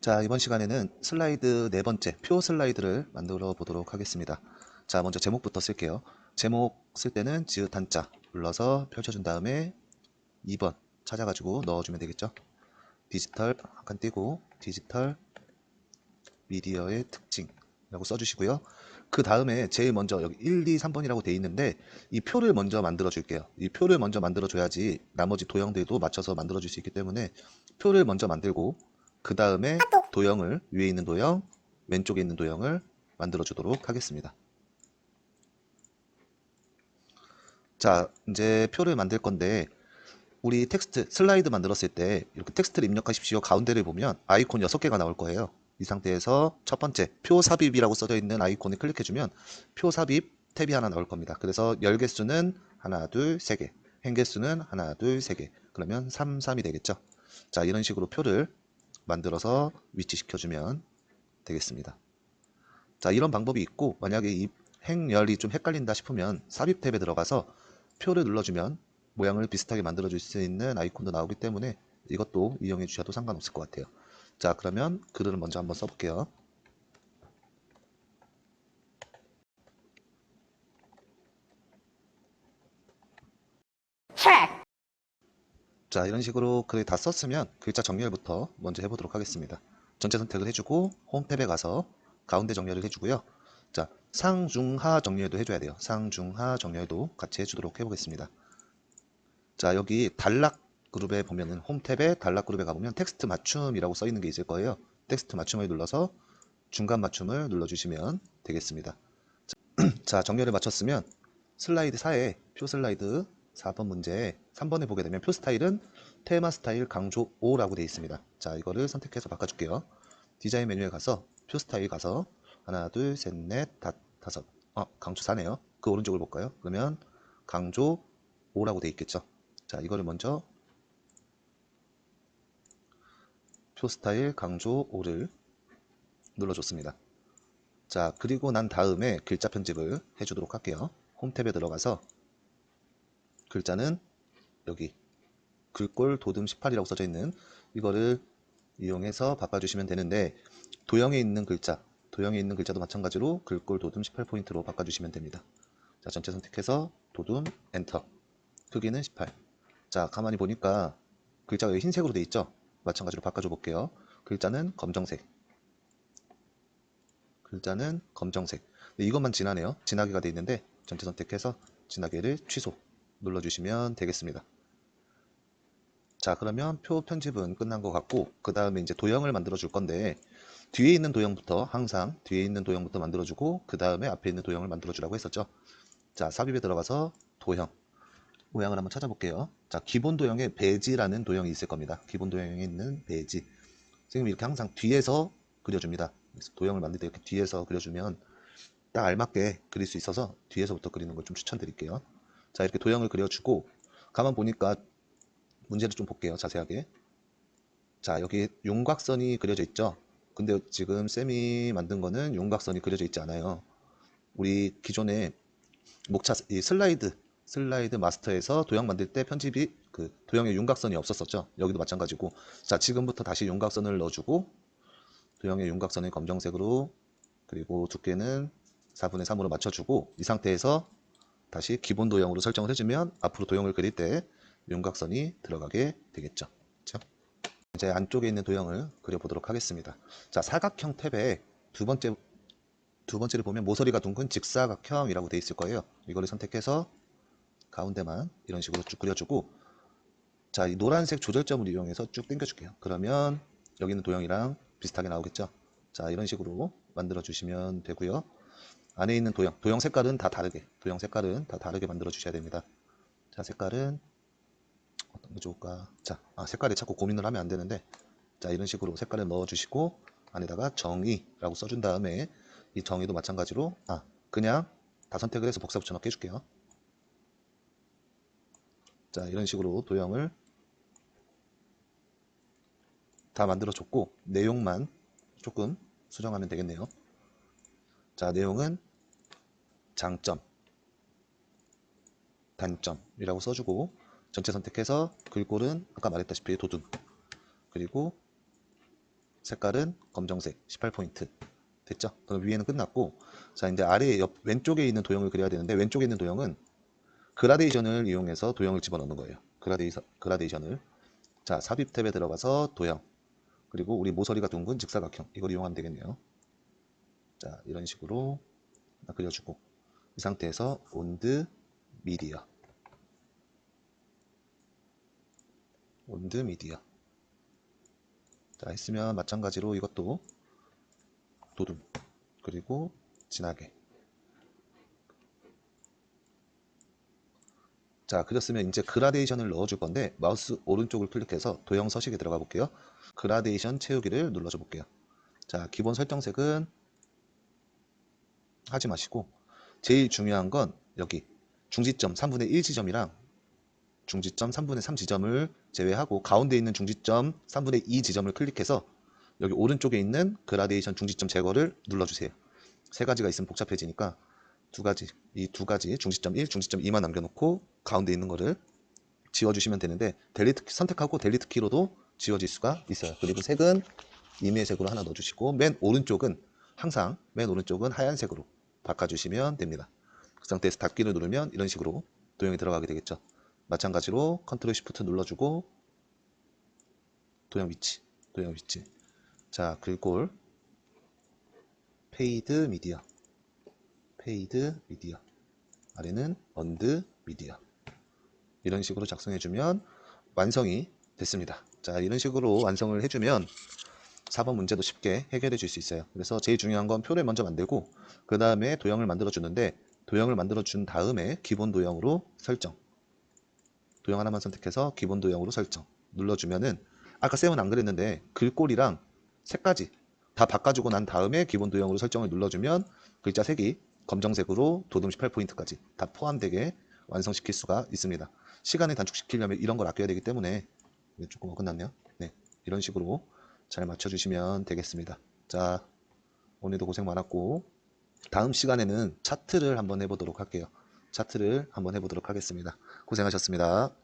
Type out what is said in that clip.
자, 이번 시간에는 슬라이드 네 번째 표 슬라이드를 만들어 보도록 하겠습니다. 자, 먼저 제목부터 쓸게요. 제목 쓸 때는 지읒 한자 눌러서 펼쳐준 다음에 2번 찾아가지고 넣어주면 되겠죠. 디지털 한칸 띄고 디지털 미디어의 특징이라고 써주시고요. 그 다음에 제일 먼저 여기 1, 2, 3번이라고 돼 있는데 이 표를 먼저 만들어 줄게요. 이 표를 먼저 만들어 줘야지 나머지 도형들도 맞춰서 만들어 줄 수 있기 때문에 표를 먼저 만들고 그 다음에 도형을 위에 있는 도형, 왼쪽에 있는 도형을 만들어 주도록 하겠습니다. 자, 이제 표를 만들 건데 우리 텍스트 슬라이드 만들었을 때 이렇게 텍스트를 입력하십시오. 가운데를 보면 아이콘 6개가 나올 거예요. 이 상태에서 첫 번째 표 삽입이라고 써져 있는 아이콘을 클릭해 주면 표 삽입 탭이 하나 나올 겁니다. 그래서 열 개수는 하나, 둘, 세 개. 행 개수는 하나, 둘, 세 개. 그러면 3, 3이 되겠죠. 자, 이런 식으로 표를 만들어서 위치시켜 주면 되겠습니다. 자, 이런 방법이 있고 만약에 이 행열이 좀 헷갈린다 싶으면 삽입 탭에 들어가서 표를 눌러주면 모양을 비슷하게 만들어 줄 수 있는 아이콘도 나오기 때문에 이것도 이용해 주셔도 상관없을 것 같아요. 자, 그러면 글을 먼저 한번 써볼게요. 자, 이런 식으로 글을 다 썼으면 글자 정렬부터 먼저 해보도록 하겠습니다. 전체 선택을 해주고 홈 탭에 가서 가운데 정렬을 해주고요. 자, 상중하 정렬도 해줘야 돼요. 상중하 정렬도 같이 해주도록 해보겠습니다. 자, 여기 단락 그룹에 보면은 홈 탭에 단락 그룹에 가보면 텍스트 맞춤이라고 써 있는 게 있을 거예요. 텍스트 맞춤을 눌러서 중간 맞춤을 눌러주시면 되겠습니다. 자, 정렬을 마쳤으면 슬라이드 4에 표 슬라이드 4번 문제 3번에 보게 되면 표 스타일은 테마 스타일 강조 5라고 되어 있습니다. 자, 이거를 선택해서 바꿔줄게요. 디자인 메뉴에 가서 표 스타일 가서 하나, 둘, 셋, 넷, 다, 다섯. 아, 강조 4네요. 그 오른쪽을 볼까요? 그러면 강조 5라고 되어 있겠죠. 자, 이거를 먼저 표 스타일 강조 5를 눌러줬습니다. 자, 그리고 난 다음에 글자 편집을 해주도록 할게요. 홈 탭에 들어가서 글자는 여기 글꼴 도듬 18이라고 써져 있는 이거를 이용해서 바꿔주시면 되는데 도형에 있는 글자 도형에 있는 글자도 마찬가지로 글꼴 도듬 18포인트로 바꿔주시면 됩니다. 자 전체 선택해서 도둠 엔터 크기는 18. 자 가만히 보니까 글자가 여기 흰색으로 돼 있죠. 마찬가지로 바꿔줘 볼게요. 글자는 검정색. 글자는 검정색. 네, 이것만 진하네요. 진하게가 돼 있는데 전체 선택해서 진하게를 취소 눌러주시면 되겠습니다. 자 그러면 표 편집은 끝난 것 같고 그 다음에 이제 도형을 만들어 줄 건데 뒤에 있는 도형부터 항상 뒤에 있는 도형부터 만들어 주고 그 다음에 앞에 있는 도형을 만들어 주라고 했었죠. 자 삽입에 들어가서 도형 모양을 한번 찾아볼게요. 자 기본 도형에 배지라는 도형이 있을 겁니다. 기본 도형에 있는 배지 선생님이 이렇게 항상 뒤에서 그려줍니다. 도형을 만들 때 이렇게 뒤에서 그려주면 딱 알맞게 그릴 수 있어서 뒤에서부터 그리는 걸 좀 추천드릴게요. 자 이렇게 도형을 그려주고 가만 보니까 문제를 좀 볼게요 자세하게. 자 여기 윤곽선이 그려져 있죠? 근데 지금 쌤이 만든 거는 윤곽선이 그려져 있지 않아요. 우리 기존에 목차 이 슬라이드 슬라이드 마스터에서 도형 만들 때 편집이 그 도형에 윤곽선이 없었었죠? 여기도 마찬가지고. 자 지금부터 다시 윤곽선을 넣어주고 도형의 윤곽선을 검정색으로 그리고 두께는 4분의 3으로 맞춰주고 이 상태에서 다시 기본 도형으로 설정을 해주면 앞으로 도형을 그릴 때 윤곽선이 들어가게 되겠죠. 그렇죠? 이제 안쪽에 있는 도형을 그려보도록 하겠습니다. 자, 사각형 탭에 두 번째 두 번째를 보면 모서리가 둥근 직사각형이라고 되어 있을 거예요. 이거를 선택해서 가운데만 이런 식으로 쭉 그려주고 자, 이 노란색 조절점을 이용해서 쭉 당겨줄게요. 그러면 여기 있는 도형이랑 비슷하게 나오겠죠. 자, 이런 식으로 만들어 주시면 되고요. 안에 있는 도형, 도형 색깔은 다 다르게, 도형 색깔은 다 다르게 만들어 주셔야 됩니다. 자, 색깔은 어떤 게 좋을까? 자, 아, 색깔에 자꾸 고민을 하면 안 되는데, 자, 이런 식으로 색깔을 넣어 주시고, 안에다가 정의라고 써준 다음에, 이 정의도 마찬가지로, 아, 그냥 다 선택을 해서 복사 붙여넣기 해줄게요. 자, 이런 식으로 도형을 다 만들어 줬고, 내용만 조금 수정하면 되겠네요. 자, 내용은 장점, 단점이라고 써주고 전체 선택해서 글꼴은 아까 말했다시피 도둠 그리고 색깔은 검정색 18포인트 됐죠? 그럼 위에는 끝났고 자 이제 아래 옆 왼쪽에 있는 도형을 그려야 되는데 왼쪽에 있는 도형은 그라데이션을 이용해서 도형을 집어넣는 거예요. 그라데이션, 그라데이션을 자 삽입 탭에 들어가서 도형 그리고 우리 모서리가 둥근 직사각형 이걸 이용하면 되겠네요. 자 이런 식으로 그려주고 이 상태에서 온드 미디어. 온드 미디어. 자 했으면 마찬가지로 이것도 도둠 그리고 진하게. 자 그렸으면 이제 그라데이션을 넣어줄 건데 마우스 오른쪽을 클릭해서 도형 서식에 들어가 볼게요. 그라데이션 채우기를 눌러줘 볼게요. 자 기본 설정색은 하지 마시고 제일 중요한 건 여기 중지점 3분의 1 지점이랑 중지점 3분의 3 지점을 제외하고 가운데 있는 중지점 3분의 2 지점을 클릭해서 여기 오른쪽에 있는 그라데이션 중지점 제거를 눌러주세요. 세 가지가 있으면 복잡해지니까 두 가지, 이 두 가지 중지점 1, 중지점 2만 남겨놓고 가운데 있는 거를 지워주시면 되는데 델리트 키 선택하고 델리트 키로도 지워질 수가 있어요. 그리고 색은 임의 색으로 하나 넣어주시고 맨 오른쪽은 항상 맨 오른쪽은 하얀색으로 바꿔주시면 됩니다. 그 상태에서 닫기를 누르면 이런 식으로 도형이 들어가게 되겠죠. 마찬가지로 컨트롤 시프트 눌러주고 도형 위치, 도형 위치. 자, 글꼴 페이드 미디어, 페이드 미디어. 아래는 언드 미디어. 이런 식으로 작성해주면 완성이 됐습니다. 자, 이런 식으로 완성을 해주면 4번 문제도 쉽게 해결해 줄 수 있어요. 그래서 제일 중요한 건 표를 먼저 만들고 그 다음에 도형을 만들어 주는데 도형을 만들어 준 다음에 기본 도형으로 설정 도형 하나만 선택해서 기본 도형으로 설정 눌러주면은 아까 쌤은 안 그랬는데 글꼴이랑 색까지 다 바꿔주고 난 다음에 기본 도형으로 설정을 눌러주면 글자 색이 검정색으로 도둠 18포인트까지 다 포함되게 완성시킬 수가 있습니다. 시간을 단축시키려면 이런 걸 아껴야 되기 때문에 조금 어긋났네요. 네, 이런 식으로 잘 맞춰주시면 되겠습니다. 자, 오늘도 고생 많았고 다음 시간에는 차트를 한번 해보도록 할게요. 차트를 한번 해보도록 하겠습니다. 고생하셨습니다.